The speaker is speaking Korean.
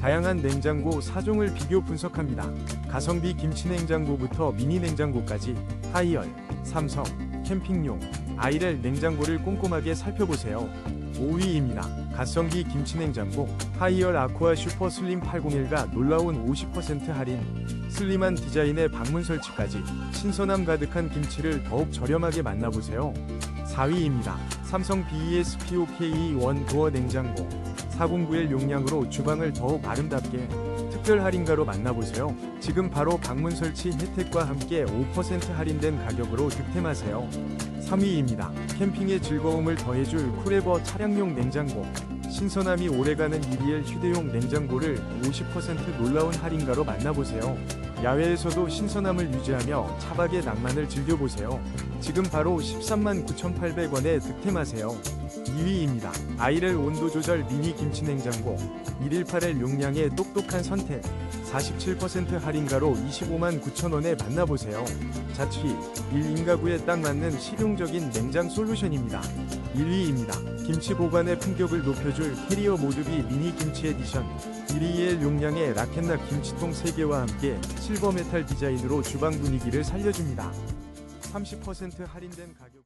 다양한 냉장고 4종을 비교 분석합니다. 가성비 김치 냉장고부터 미니 냉장고까지 하이얼, 삼성, 캠핑용, 아이렐 냉장고를 꼼꼼하게 살펴보세요. 5위입니다. 가성비 김치 냉장고 하이얼 아쿠아 슈퍼 슬림 801가 놀라운 50% 할인 슬림한 디자인의 방문 설치까지 신선함 가득한 김치를 더욱 저렴하게 만나보세요. 4위입니다. 삼성 BES POK 원도어 냉장고 409의 용량으로 주방을 더욱 아름답게 특별 할인가로 만나보세요. 지금 바로 방문 설치 혜택과 함께 5% 할인된 가격으로 득템하세요. 3위입니다. 캠핑의 즐거움을 더해줄 쿠레버 차량용 냉장고. 신선함이 오래가는 이리엘 휴대용 냉장고를 50% 놀라운 할인가로 만나보세요. 야외에서도 신선함을 유지하며 차박의 낭만을 즐겨보세요. 지금 바로 13만 9,800원에 득템하세요. 2위입니다. 아이렐 온도 조절 미니 김치 냉장고 118L 용량의 똑똑한 선택 47% 할인가로 25만 9천원에 만나보세요. 자취 1인 가구에 딱 맞는 실용적인 냉장 솔루션입니다. 1위입니다. 김치 보관의 품격을 높여줄 캐리어 모드비 미니 김치 에디션 1위의 용량의 라켓락 김치통 3개와 함께 실버 메탈 디자인으로 주방 분위기를 살려줍니다. 30% 할인된 가격